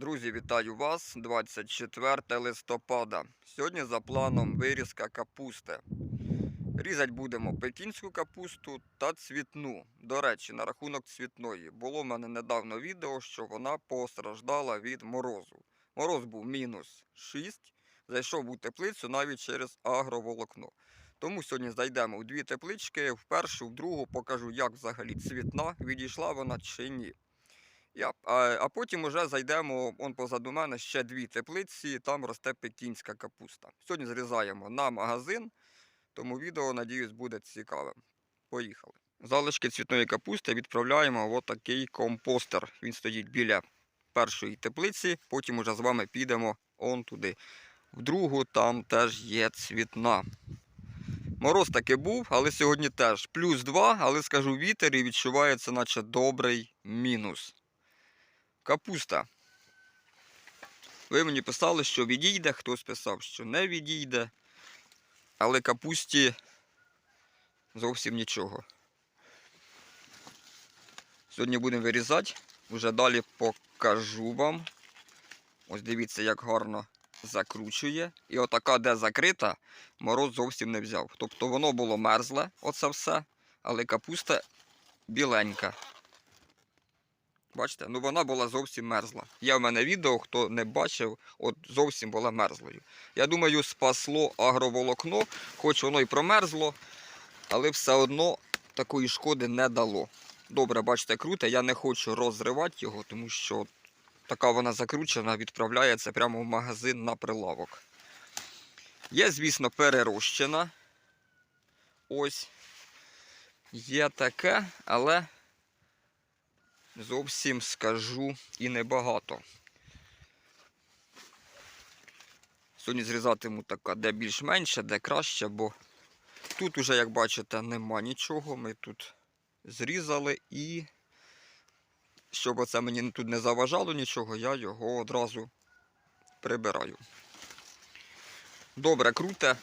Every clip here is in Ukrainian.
Друзі, вітаю вас 24 листопада. Сьогодні за планом вирізка капусти. Різати будемо пекінську капусту та цвітну. До речі, на рахунок цвітної. Було в мене недавно відео, що вона постраждала від морозу. Мороз був мінус 6, зайшов у теплицю навіть через агроволокно. Тому сьогодні зайдемо у дві теплички, в першу, в другу покажу, як взагалі цвітна, відійшла вона чи ні. Я, а, а потім уже зайдемо он позаду мене ще дві теплиці, там росте пекінська капуста. Сьогодні зрізаємо на магазин, тому відео, надіюсь, буде цікавим. Поїхали. Залишки цвітної капусти відправляємо в отакий компостер. Він стоїть біля першої теплиці, потім уже з вами підемо он туди. В другу там теж є цвітна. Мороз таки був, але сьогодні теж плюс 2, але скажу вітер і відчувається, наче добрий мінус. Капуста. Ви мені писали, що відійде, хтось писав, що не відійде. Але капусті зовсім нічого. Сьогодні будемо вирізати, вже далі покажу вам. Ось дивіться, як гарно закручує. І отака, де закрита, мороз зовсім не взяв. Тобто воно було мерзле, оце все, але капуста біленька. Бачите, ну вона була зовсім мерзла. Є в мене відео, хто не бачив, от зовсім була мерзлою. Я думаю, спасло агроволокно, хоч воно і промерзло, але все одно такої шкоди не дало. Добре, бачите, круте, я не хочу розривати його, тому що така вона закручена, відправляється прямо в магазин на прилавок. Є, звісно, перерощена. Ось. Є таке, але зовсім скажу і небагато. Сьогодні зрізатиму така, де більш-менше, де краще, бо тут уже, як бачите, нема нічого. Ми тут зрізали і, щоб оце мені тут не заважало нічого, я його одразу прибираю. Добре, круте.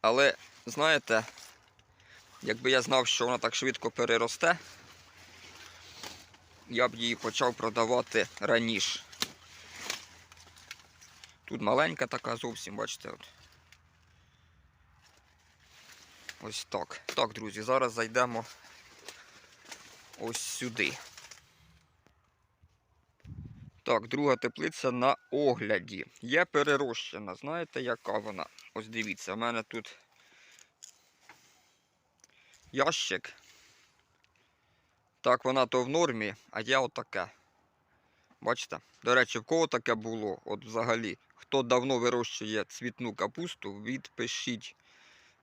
Але, знаєте, Якби я знав, що вона так швидко переросте, я б її почав продавати раніше. Тут маленька така зовсім, бачите. От. Ось так. Так, друзі, зараз зайдемо ось сюди. Так, друга теплиця на огляді. Є перерощена. Знаєте, яка вона? Ось дивіться, в мене тут ящик. Так, вона то в нормі, а я отаке. Бачите? До речі, в кого таке було? От взагалі, хто давно вирощує цвітну капусту, відпишіть.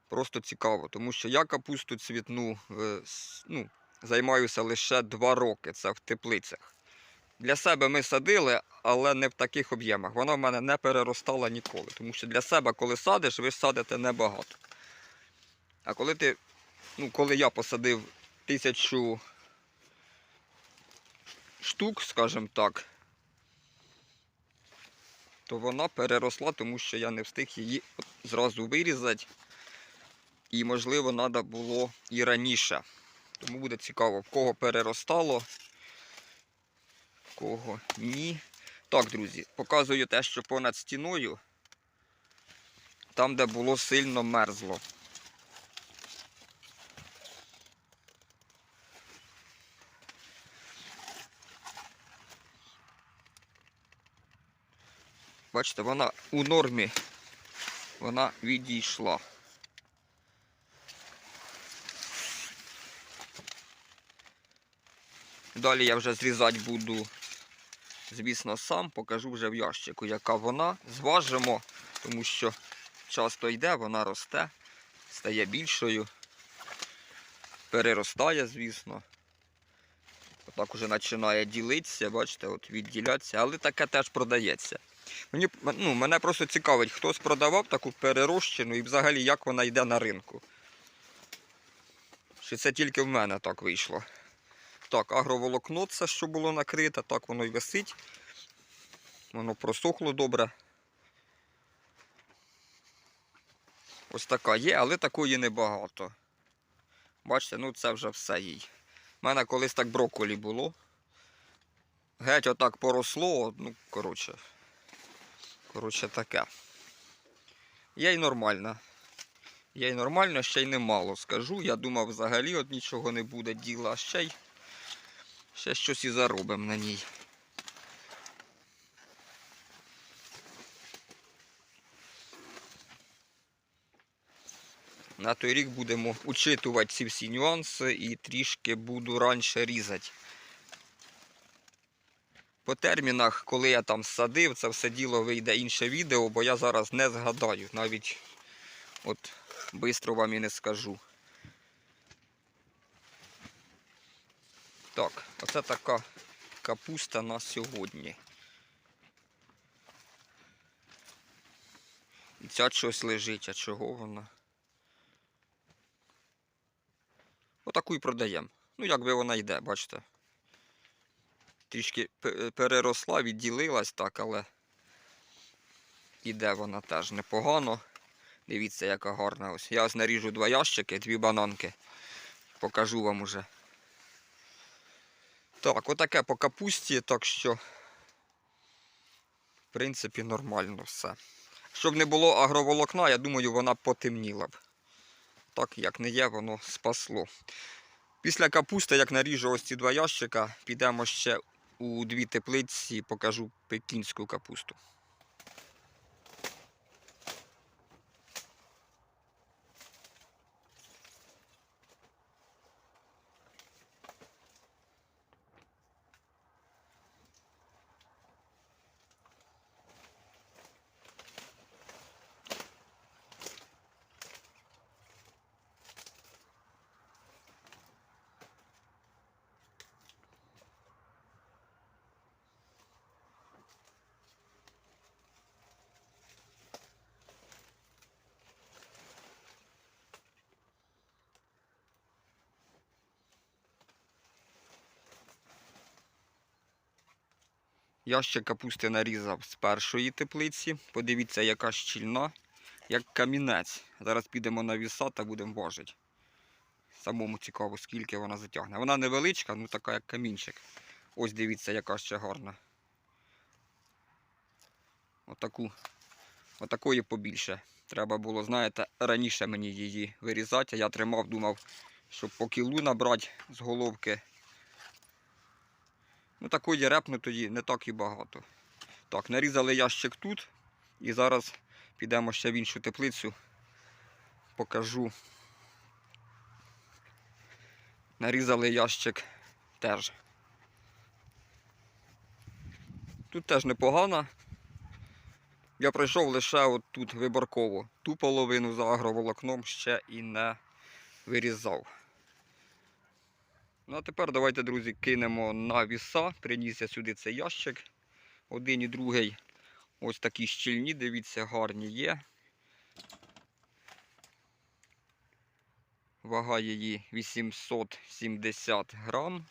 Просто цікаво, тому що я капусту цвітну е, ну, займаюся лише 2 роки. Це в теплицях. Для себе ми садили, але не в таких об'ємах. Вона в мене не переростала ніколи. Тому що для себе, коли садиш, ви садите небагато. А коли ти ну, коли я посадив тисячу штук, скажімо так, то вона переросла, тому що я не встиг її зразу вирізати. І, можливо, треба було і раніше. Тому буде цікаво, в кого переростало, в кого ні. Так, друзі, показую те, що понад стіною, там, де було сильно мерзло. Бачите, вона у нормі, вона відійшла. Далі я вже зрізати буду, звісно, сам, покажу вже в ящику, яка вона. Зважимо, тому що часто йде, вона росте, стає більшою, переростає, звісно. Отак уже починає ділитися, бачите, от відділятися, але таке теж продається. Мені, ну, мене просто цікавить, хтось продавав таку перерощену і взагалі як вона йде на ринку. Чи це тільки в мене так вийшло? Так, агроволокно це, що було накрите, так воно й висить. Воно просохло добре. Ось така є, але такої небагато. Бачите, ну це вже все їй. У мене колись так брокколі було. геть отак поросло, ну, коротше. Коротше, таке. Є й нормально. Є й нормально, ще й немало скажу. Я думав, взагалі от нічого не буде діла, а ще й ще щось і заробимо на ній. На той рік будемо учитувати ці всі нюанси і трішки буду раніше різати. По термінах, коли я там садив, це все діло вийде інше відео, бо я зараз не згадаю. Навіть от швидко вам і не скажу. Так, оце така капуста на сьогодні. І ця щось лежить, а чого вона? Отаку і продаємо. Ну, якби вона йде, бачите. Трішки переросла, відділилась так, але іде вона теж непогано. Дивіться, яка гарна ось. Я ось наріжу два ящики, дві бананки. Покажу вам уже. Так, отаке по капусті, так що, в принципі, нормально все. Щоб не було агроволокна, я думаю, вона потемніла б. Так, як не є, воно спасло. Після капусти, як наріжу ось ці два ящика, підемо ще у дві теплиці, покажу пекінську капусту. Ящик капусти нарізав з першої теплиці. Подивіться, яка щільна, як камінець. Зараз підемо на віса та будемо важити. Самому цікаво, скільки вона затягне. Вона невеличка, ну така як камінчик. Ось дивіться, яка ще гарна. Отаку. Отакої побільше. Треба було, знаєте, раніше мені її вирізати. Я тримав, думав, щоб по кілу набрати з головки. Ну, такої репнутої не так і багато. Так, нарізали ящик тут. І зараз підемо ще в іншу теплицю. Покажу. Нарізали ящик теж. Тут теж непогано. Я пройшов лише от тут виборково. Ту половину за агроволокном ще і не вирізав. Ну а тепер давайте, друзі, кинемо на віса. Приніс я сюди цей ящик. Один і другий. Ось такі щільні, дивіться, гарні є. Вага її 870 грам.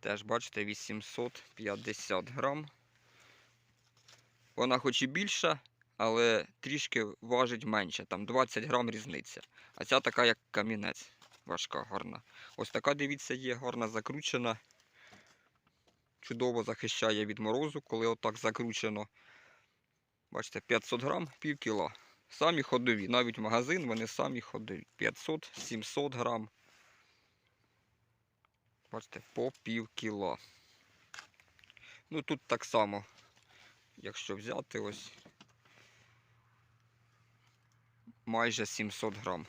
Теж бачите, 850 грам. Вона хоч і більша, але трішки важить менше, там 20 грам різниця. А ця така, як камінець, важка, гарна. Ось така, дивіться, є, гарна закручена. Чудово захищає від морозу, коли отак закручено. Бачите, 500 грам, пів кіла. Самі ходові, навіть магазин вони самі ходові. 500-700 грам. Бачите, по пів кіла. Ну тут так само, якщо взяти ось майже 700 грам.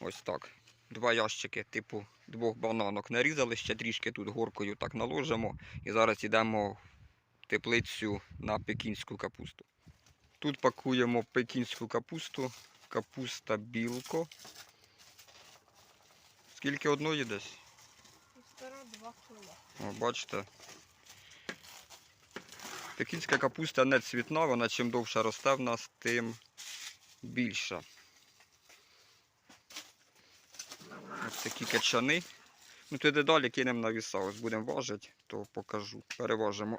Ось так. Два ящики, типу двох бананок нарізали, ще трішки тут горкою так наложимо. І зараз йдемо в теплицю на пекінську капусту. Тут пакуємо пекінську капусту, капуста білко. Скільки одної десь? Півтора-два кіло. О, бачите. Пекінська капуста не цвітна, вона чим довше росте в нас, тим більша. Ось такі качани. Ну туди далі кинемо на. Ось будемо важити, то покажу. Переважимо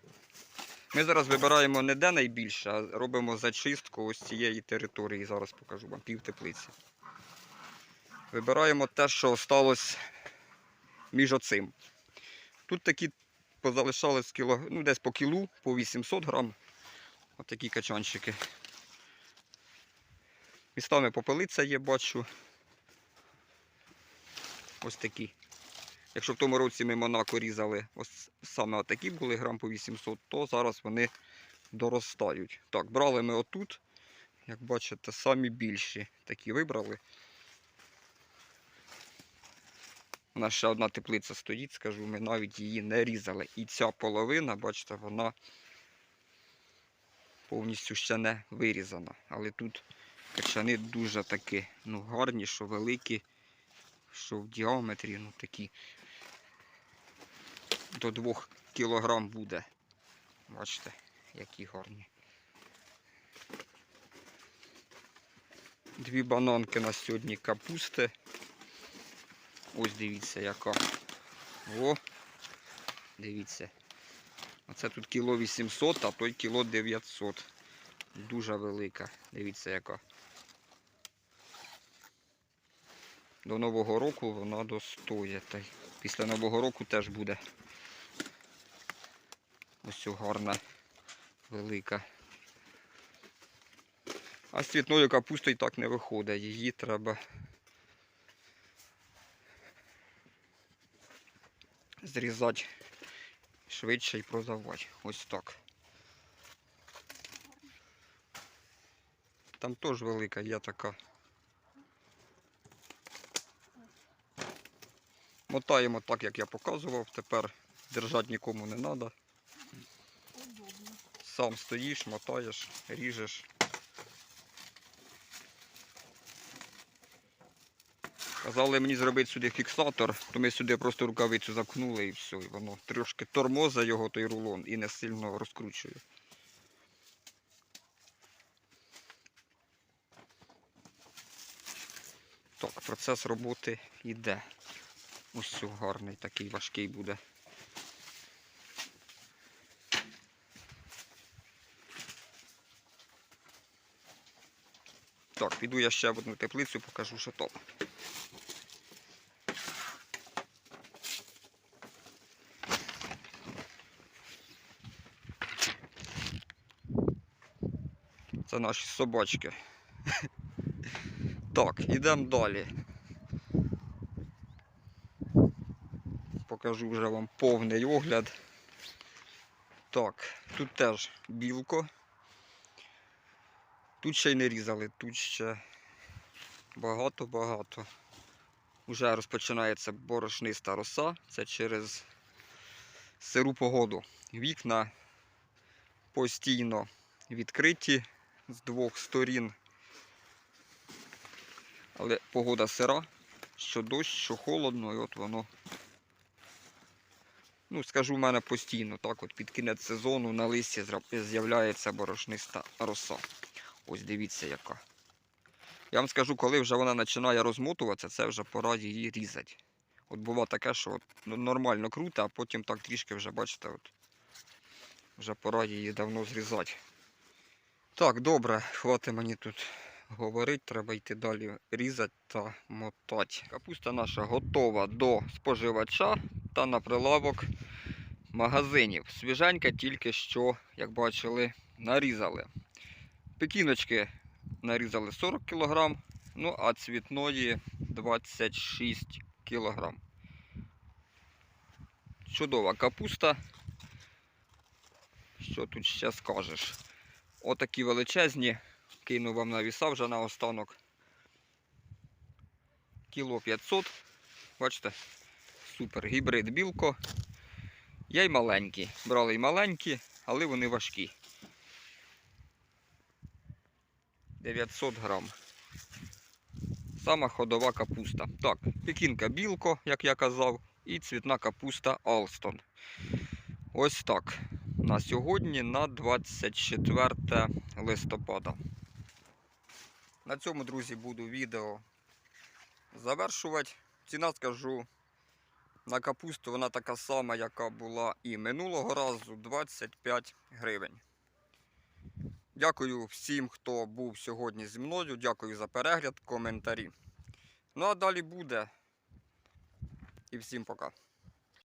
Ми зараз вибираємо не де найбільше, а робимо зачистку ось цієї території. Зараз покажу вам пів теплиці. Вибираємо те, що осталось між оцим. Тут такі позалишались кіло, ну, десь по кілу, по 800 грам. Ось такі качанчики. Містами попелиця є, бачу. Ось такі. Якщо в тому році ми Монако різали, ось саме отакі були грам по 800, то зараз вони доростають. Так, брали ми отут, як бачите, самі більші такі вибрали. У нас ще одна теплиця стоїть, скажу, ми навіть її не різали. І ця половина, бачите, вона повністю ще не вирізана. Але тут качани дуже такі, ну, гарні, що великі, що в діаметрі, ну такі до 2 кілограм буде. Бачите, які гарні. Дві бананки на сьогодні капусти. Ось дивіться яка. О, дивіться. Оце тут кіло 800, а той кіло 900. Дуже велика. Дивіться яка. До Нового року вона й після Нового року теж буде. Ось гарна, велика. А з цвітною капустою так не виходить. Її треба зрізати швидше і продавати. Ось так. Там теж велика є така. Мотаємо так, як я показував. Тепер держати нікому не треба. Сам стоїш, мотаєш, ріжеш. Казали мені зробити сюди фіксатор, то ми сюди просто рукавицю заткнули і все. І воно трошки тормоза його той рулон і не сильно розкручує. Так, процес роботи йде. Ось гарний такий важкий буде. Так, піду я ще в одну теплицю, покажу, що то. Це наші собачки. Так, йдемо далі. Покажу вже вам повний огляд. Так, тут теж білко. Тут ще й не різали, тут ще багато-багато. Уже розпочинається борошниста роса. Це через сиру погоду. Вікна постійно відкриті з двох сторін. Але погода сира, що дощ, що холодно, і от воно. Ну, скажу, в мене постійно, так от під кінець сезону на листі з'являється борошниста роса. Ось дивіться яка. Я вам скажу, коли вже вона починає розмотуватися, це вже пора її різати. От було таке, що от, ну, нормально круто, а потім так трішки вже, бачите, от, вже пора її давно зрізати. Так, добре, хватить мені тут говорити, треба йти далі різати та мотати. Капуста наша готова до споживача та на прилавок магазинів. Свіженька тільки що, як бачили, нарізали. Пекіночки нарізали 40 кг, ну а цвітної 26 кг. Чудова капуста. Що тут ще скажеш? Отакі величезні. Кину вам на віса вже на останок. Кіло 500. Бачите? Супер. Гібрид білко. Є й маленькі. Брали й маленькі, але вони важкі. 900 грам. Сама ходова капуста. Так, пекінка білко, як я казав, і цвітна капуста Алстон. Ось так. На сьогодні на 24 листопада. На цьому, друзі, буду відео завершувати. Ціна скажу На капусту вона така сама, яка була і минулого разу 25 гривень. Дякую всім, хто був сьогодні зі мною. Дякую за перегляд, коментарі. Ну а далі буде. І всім пока.